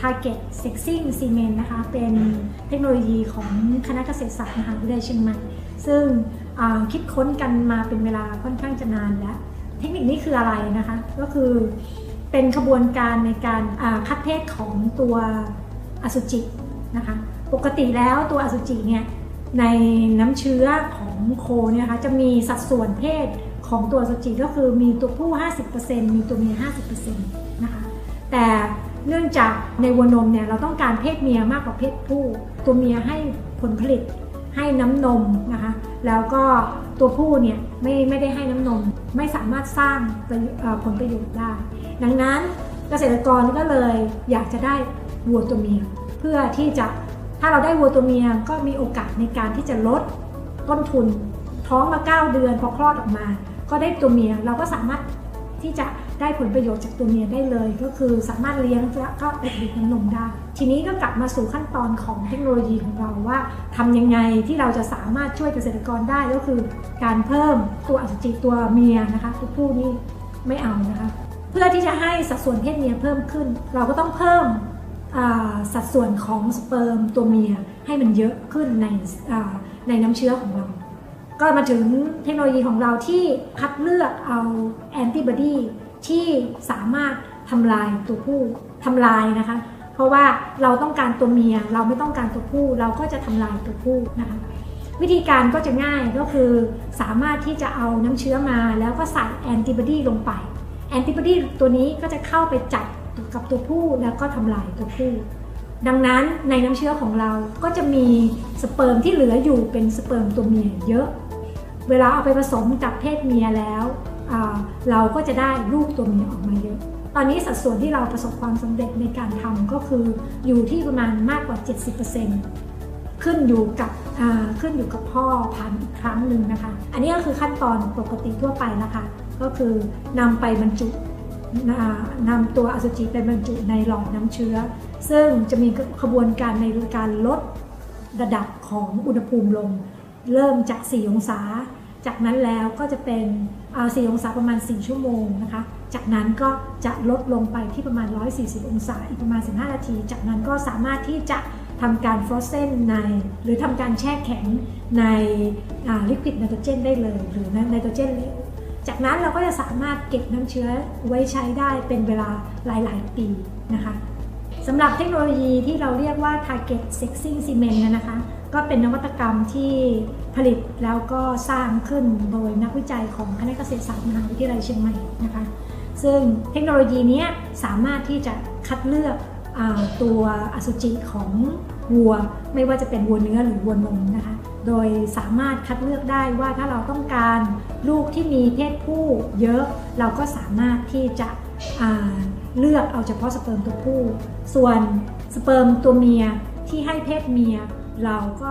Target Sexing Cement นะคะ เป็นเทคโนโลยีของคณะเกษตรศาสตร์มหาวิทยาลัยเชียงใหม่ ซึ่งคิดค้นกันมาเป็นเวลาค่อนข้างจะนานแล้ว เทคนิคนี้คืออะไรนะคะ ก็คือเป็นขบวนการในการคัดเพศของตัวอสุจินะคะ ปกติแล้วตัวอสุจิเนี่ยในน้ำเชื้อของโคเนี่ยนะคะจะมีสัดส่วนเพศของตัวอสุจิก็คือมีตัวผู้ 50%มีตัวเมีย50%นะคะ แต่ เนื่องจากในวัวนมเนี่ยเราต้องการเพศเมียมากกว่าเพศผู้ ตัวเมียให้ผลผลิตให้น้ำนมนะคะ แล้วก็ตัวผู้เนี่ยไม่ไม่ได้ให้น้ำนม ไม่สามารถสร้างผลประโยชน์ได้ ดังนั้นเกษตรกรก็เลยอยากจะได้วัวตัวเมีย เพื่อที่จะถ้าเราได้วัวตัวเมียก็มีโอกาสในการที่จะลดต้นทุนท้องมา 9 เดือนพอคลอดออกมา ก็ได้ตัวเมียเราก็สามารถที่จะ ได้ผลประโยชน์จากตัวเมียได้เลย ก็คือสามารถเลี้ยงและก็ผลิตน้ำนมได้ ทีนี้ก็กลับมาสู่ขั้นตอนของเทคโนโลยีของเราว่าทำยังไงที่เราจะสามารถช่วยเกษตรกรได้ก็คือ การเพิ่มตัวอสุจิตัวเมียนะคะตัวผู้นี่ไม่เอานะคะเพื่อที่จะให้สัดส่วนเพศเมียเพิ่มขึ้น เราก็ต้องเพิ่มสัดส่วนของสเปิร์มตัวเมียให้มันเยอะขึ้นในในน้ำเชื้อของเรา ก็มาถึงเทคโนโลยีของเราที่คัดเลือกเอาแอนติบอดี ที่สามารถทำลายตัวผู้ทำลายนะคะ เพราะว่าเราต้องการตัวเมีย เราไม่ต้องการตัวผู้ เราก็จะทำลายตัวผู้นะคะวิธีการก็จะง่ายก็คือสามารถที่จะเอาน้ำเชื้อมาแล้วก็ใส่แอนติบอดีลงไปแอนติบอดีตัวนี้ก็จะเข้าไปจับกับตัวผู้แล้วก็ทำลายตัวผู้ ดังนั้นในน้ำเชื้อของเราก็จะมีสเปิร์มที่เหลืออยู่เป็นสเปิร์มตัวเมียเยอะ เวลาเอาไปผสมกับเพศเมียแล้ว เราก็จะได้ลูกตัวเมียออกมาเยอะ ตอนนี้สัดส่วนที่เราประสบความสำเร็จในการทำก็คืออยู่ที่ประมาณมากกว่า 70%ขึ้นอยู่กับขึ้นอยู่กับพ่อพันธุ์อีกครั้งหนึ่งนะคะ อันนี้ก็คือขั้นตอนปกติทั่วไปนะคะ ก็คือนำไปบรรจุอ่านำตัวอสุจิไปบรรจุในหลอดน้ำเชื้อ ซึ่งจะมีขบวนการในการลดระดับของอุณหภูมิลง เริ่มจาก 4 องศา จากนั้นแล้วก็จะเป็นอ่า4องศาประมาณ 4 ชั่วโมงนะคะ จากนั้นก็จะลดลงไปที่ประมาณ 140 องศาอีกประมาณ 15 นาที จากนั้นก็สามารถที่จะทำการฟรอสเซนใน หรือทำการแช่แข็งในลิควิดไนโตรเจนได้เลย หรือไนโตรเจนเหลวจากนั้นเราก็จะสามารถเก็บน้ำเชื้อไว้ใช้ได้เป็นเวลาหลาย ๆ ปีนะคะสำหรับเทคโนโลยีที่เราเรียกว่า Target Sexing Cement นะคะ ก็เป็นนวัตกรรมที่ผลิตแล้วก็สร้างขึ้นโดยนักวิจัยของคณะเกษตรศาสตร์มหาวิทยาลัยเชียงใหม่นะคะ ซึ่งเทคโนโลยีนี้สามารถที่จะคัดเลือกอตัวอสุจิของวัว ไม่ว่าจะเป็นวัวเนื้อหรือวัวนมนะคะ โดยสามารถคัดเลือกได้ว่าถ้าเราต้องการลูกที่มีเพศผู้เยอะ เราก็สามารถที่จะเลือกเอาเฉพาะสเปิร์มตัวผู้ ส่วนสเปิร์มตัวเมียที่ให้เพศเมีย เราก็